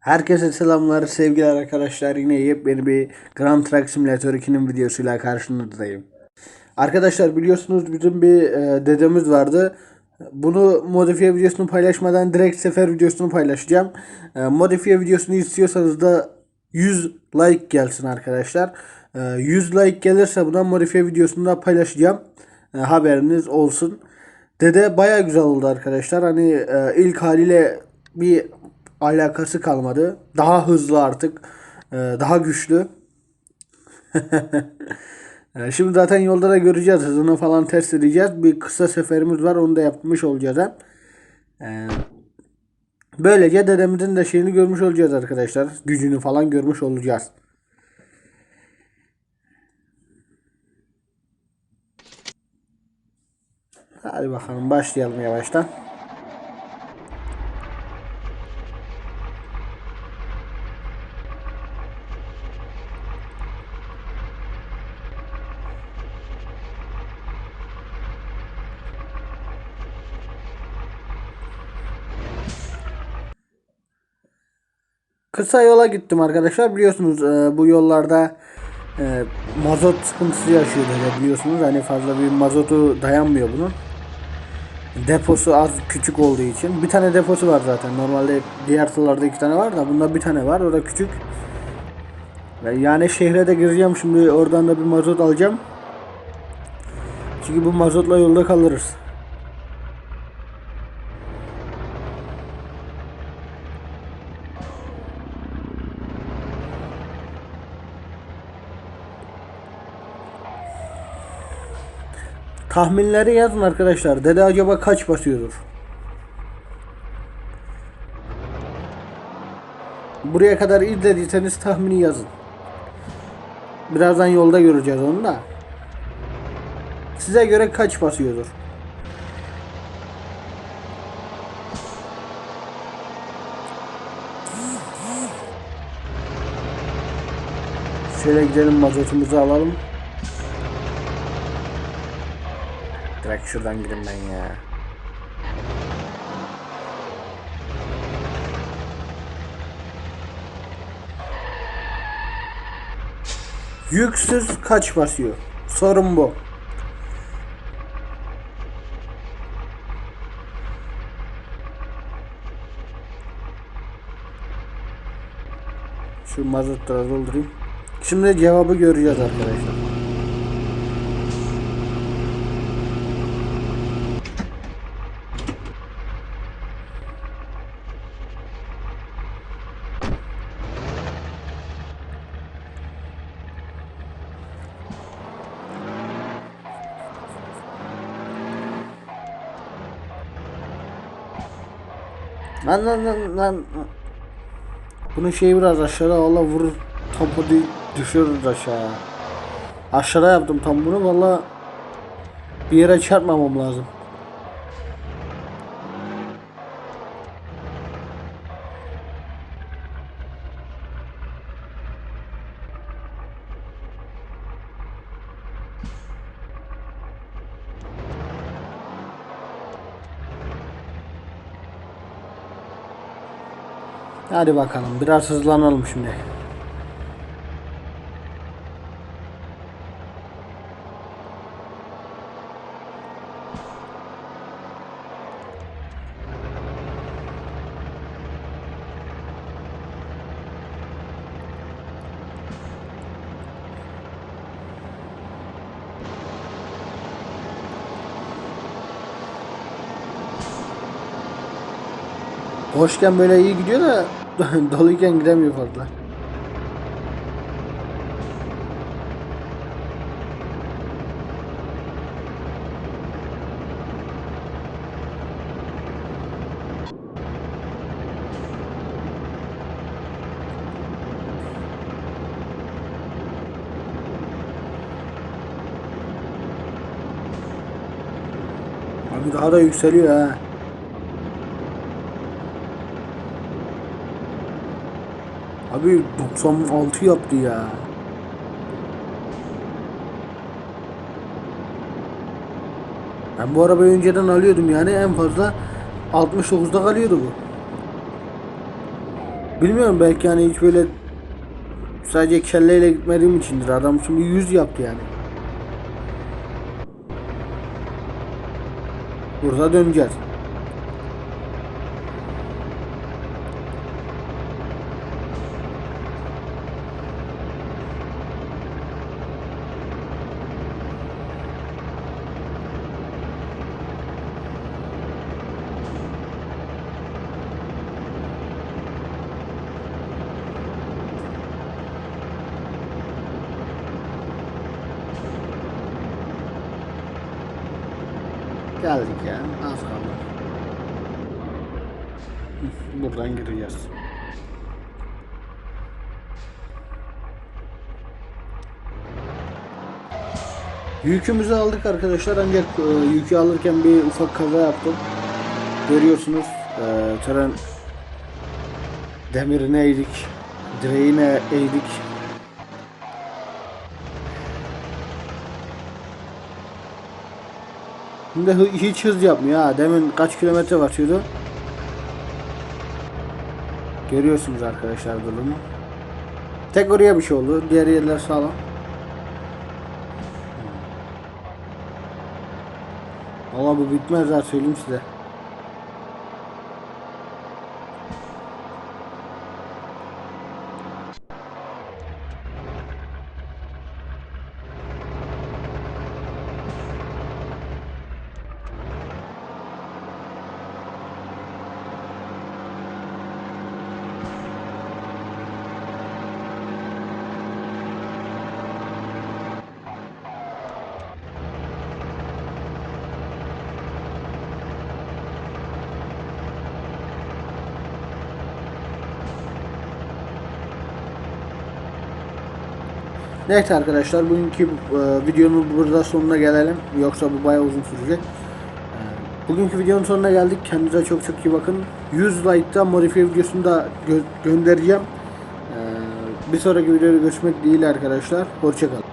Herkese selamlar sevgili arkadaşlar yine yepyeni bir Grand Truck Simulator 2'nin videosuyla karşınızdayım. Arkadaşlar biliyorsunuz bizim bir e, dedemiz vardı. Bunu modifiye videosunu paylaşmadan direkt sefer videosunu paylaşacağım. E, modifiye videosunu istiyorsanız da 100 like gelsin arkadaşlar. E, 100 like gelirse buna modifiye videosunu da paylaşacağım. E, haberiniz olsun. Dede baya güzel oldu arkadaşlar. Hani e, ilk haliyle bir alakası kalmadı. Daha hızlı artık. e, daha güçlü. E, Şimdi zaten yolda da göreceğiz. Hızını falan test edeceğiz. Bir kısa seferimiz var. Onu da yapmış olacağız hem. Böylece dedemizin de şeyini görmüş olacağız arkadaşlar. Gücünü falan görmüş olacağız. Hadi bakalım başlayalım yavaştan. Kısa yola gittim arkadaşlar. Biliyorsunuz e, bu yollarda e, mazot sıkıntısı yaşıyor böyle biliyorsunuz. Hani fazla bir mazotu dayanmıyor bunun. Deposu az küçük olduğu için. Bir tane deposu var zaten. Normalde diğer tırlarda iki tane var da bunda bir tane var. O da küçük. Yani şehre de gireceğim şimdi. Oradan da bir mazot alacağım. Çünkü bu mazotla yolda kalırız. Tahminleri yazın arkadaşlar. Dede acaba kaç basıyordur? Buraya kadar izlediyseniz tahmini yazın. Birazdan yolda göreceğiz onu da. Size göre kaç basıyordur? Şöyle gidelim mazotumuzu alalım. Direkt şuradan gideyim ben ya. Yüksüz kaç basıyor? Sorun bu. Şu mazotları doldurayım. Şimdi cevabı göreceğiz arkadaşlar. Lan lan lan lan. Bunun şeyi biraz aşağıda valla vurur topu di- düşürür aşağı. Aşağıda yaptım tam bunu valla bir yere çarpmamam lazım. Hadi bakalım biraz hızlanalım şimdi. Boşken böyle iyi gidiyor da doluyken gidemiyor fazla. Abi daha da yükseliyor ha. Abi 96 yaptı ya. Ben bu arabayı önceden alıyordum yani en fazla 69'da kalıyordu bu. Bilmiyorum belki hani hiç böyle sadece kelleyle gitmediğim içindir. Adam şimdi 100 yaptı yani. Burada döneceğiz. Geldik ya. Az kaldı. Buradan gireceğiz. Yükümüzü aldık arkadaşlar ancak e, yükü alırken bir ufak kaza yaptım. Görüyorsunuz e, tren demirine eğdik, direğine eğdik. Şimdi hiç hız yapmıyor ha. Demin kaç kilometre batıyordu. Görüyorsunuz arkadaşlar durumu. Tek oraya bir şey oldu. Diğer yerler sağlam. Valla bu bitmez ha söyleyeyim size. Neyse arkadaşlar bugünkü e, videonun burada sonuna gelelim. Yoksa bu bayağı uzun sürecek. E, bugünkü videonun sonuna geldik. Kendinize çok çok iyi bakın. 100 like'da modifiye videosunu da gö- göndereceğim. E, bir sonraki videoda görüşmek dileğiyle arkadaşlar. Hoşçakalın.